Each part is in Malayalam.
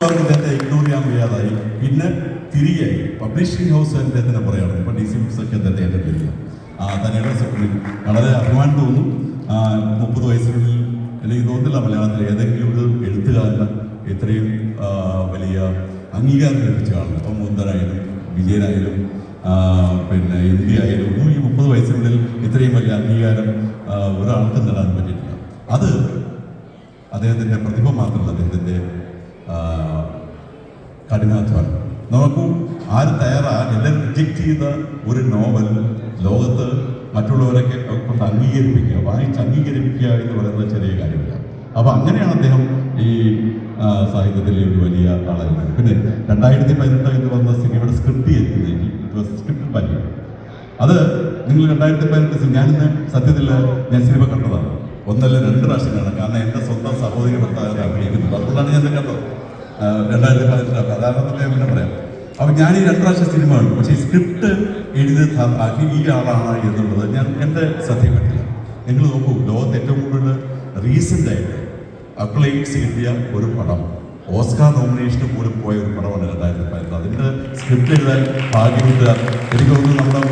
അവർക്ക് ഇഗ്നോർ ചെയ്യാൻ വയ്യാതായി. പിന്നെ തിരികെ പബ്ലിഷിംഗ് ഹൗസ് അദ്ദേഹത്തിന് പറയണം ഇപ്പൊ ഡി സി ബുക്സൊക്കെ തന്നെ ഏറ്റെടുത്തില്ല ആ തന്നെയുടെ സെക്രട്ടറി വളരെ അഭിമാനം തോന്നും മുപ്പത് വയസ്സിനുള്ളിൽ എനിക്ക് തോന്നുന്നില്ല മലയാളത്തിൽ ഏതെങ്കിലും ഒരു എഴുത്തുകാരന് ഇത്രയും വലിയ അംഗീകാരം ലഭിച്ച ആളാണ്. ഇപ്പം മുന്തനായാലും വിജയനായാലും പിന്നെ എം പി ആയാലും ഈ മുപ്പത് വയസ്സിനുള്ളിൽ ഇത്രയും വലിയ അംഗീകാരം ഒരാൾക്ക് നേടാൻ പറ്റിയിട്ടില്ല. അത് അദ്ദേഹത്തിന്റെ പ്രതിഭ മാത്രമല്ല ആ, കഠിനാധ്വാനം. നോക്കൂ ആര് തയ്യാറാ എല്ലാവരും റിജക്റ്റ് ചെയ്ത ഒരു നോവൽ ലോകത്ത് മറ്റുള്ളവരൊക്കെ കൊണ്ട് അംഗീകരിപ്പിക്കുക വായിച്ച് അംഗീകരിപ്പിക്കുക എന്ന് പറയുന്നത് ചെറിയ കാര്യമില്ല. അപ്പോൾ അങ്ങനെയാണ് അദ്ദേഹം ഈ സാഹിത്യത്തിലെ ഒരു വലിയ ആളായിരുന്നത് പിന്നെ രണ്ടായിരത്തി പതിനെട്ട് എന്ന് വന്ന സിനിമയുടെ സ്ക്രിപ്റ്റ് ചെയ്യുന്നത് സ്ക്രിപ്റ്റ് പല്ലി. അത് നിങ്ങൾ രണ്ടായിരത്തി പതിനെട്ട് ഞാനിന്ന് സത്യത്തിൽ ഞാൻ സിനിമ കണ്ടതാണ്. ഒന്നല്ല രണ്ട് പ്രാവശ്യം കാണാം. കാരണം എന്റെ സ്വന്തം സഹോദരി ഭർത്താവിനെ അഭിനയിക്കുന്നത് അതുകൊണ്ടാണ് ഞാൻ കണ്ടത്. രണ്ടായിരത്തി പതിനെട്ട് പ്രധാനമന്ത്രി പിന്നെ പറയാം. അപ്പം ഞാൻ ഈ രണ്ട് പ്രാവശ്യം സിനിമ കണ്ടു. പക്ഷേ ഈ സ്ക്രിപ്റ്റ് എഴുതി ആക്കി ഈ ആളാണ് എന്നുള്ളത് ഞാൻ എന്റെ ശ്രദ്ധയിൽപ്പെട്ടില്ല നിങ്ങൾ നോക്കൂ ലോകത്ത് ഏറ്റവും കൂടുതൽ റീസെന്റായിട്ട് അക്ലൈറ്റ്സ് കിട്ടിയ ഒരു പടം. ഓസ്കാർ നോമിനേഷന് പോലും പോയ ഒരു പടമാണ് രണ്ടായിരത്തി പതിനെട്ട്. അതിന്റെ സ്ക്രിപ്റ്റ് എഴുതാൻ ഭാഗ്യമില്ല എനിക്ക് തോന്നുന്നു നമ്മുടെ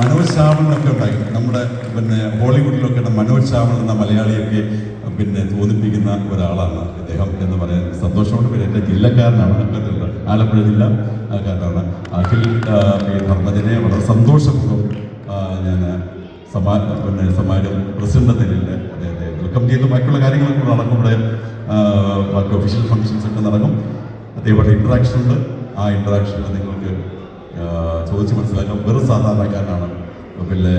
മനോജ് ഉണ്ടായി. നമ്മുടെ പിന്നെ ഹോളിവുഡിലൊക്കെ മനോജ് ശ്യാമൾ എന്ന മലയാളിയൊക്കെ പിന്നെ തോന്നിപ്പിക്കുന്ന ഒരാളാണ് അദ്ദേഹം എന്ന് പറയാൻ സന്തോഷമുണ്ട്. പിന്നെ എന്റെ ജില്ലക്കാരനാണ് അക്കത്തുള്ള ആലപ്പുഴ ജില്ല അക്കാരനാണ് കാരനാണ് അഖിൽ ധർമ്മജനെ വളരെ സന്തോഷപൂർവം ഞാൻ സമാ പിന്നെ സമാരം പ്രസിഡന്റ് നിലയിൽ അദ്ദേഹത്തെ വെൽക്കം ചെയ്തു ബാക്കിയുള്ള കാര്യങ്ങളൊക്കെ കൂടെ നടക്കും. ഇവിടെ ബാക്കി ഒഫീഷ്യൽ ഫങ്ഷൻസ് ഒക്കെ നടക്കും. അതേപോലെ ഇൻട്രാക്ഷൻ ഉണ്ട്. ആ ഇൻട്രാക്ഷനിൽ നിങ്ങൾക്ക് ചോദിച്ച് മനസ്സിലാക്കാം. വെറും സാധാരണക്കാരനാണ്. പിന്നെ